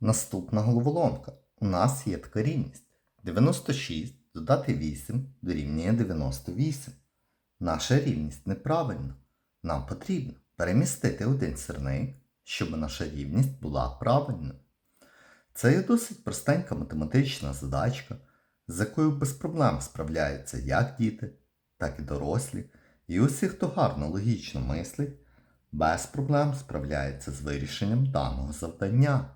Наступна головоломка. У нас є така рівність. 96 додати 8 дорівнює 98. Наша рівність неправильна. Нам потрібно перемістити один сірник, щоб наша рівність була правильною. Це є досить простенька математична задачка, з якою без проблем справляються як діти, так і дорослі, і усі, хто гарно логічно мислить, без проблем справляється з вирішенням даного завдання.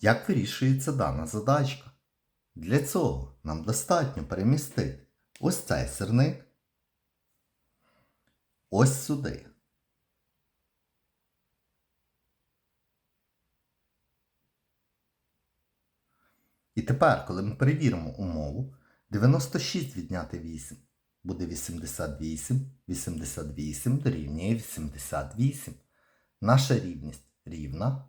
Як вирішується дана задачка? Для цього нам достатньо перемістити ось цей сирник ось сюди. І тепер, коли ми перевіримо умову, 96 відняти 8 буде 88, 88 дорівнює 88. Наша рівність рівна,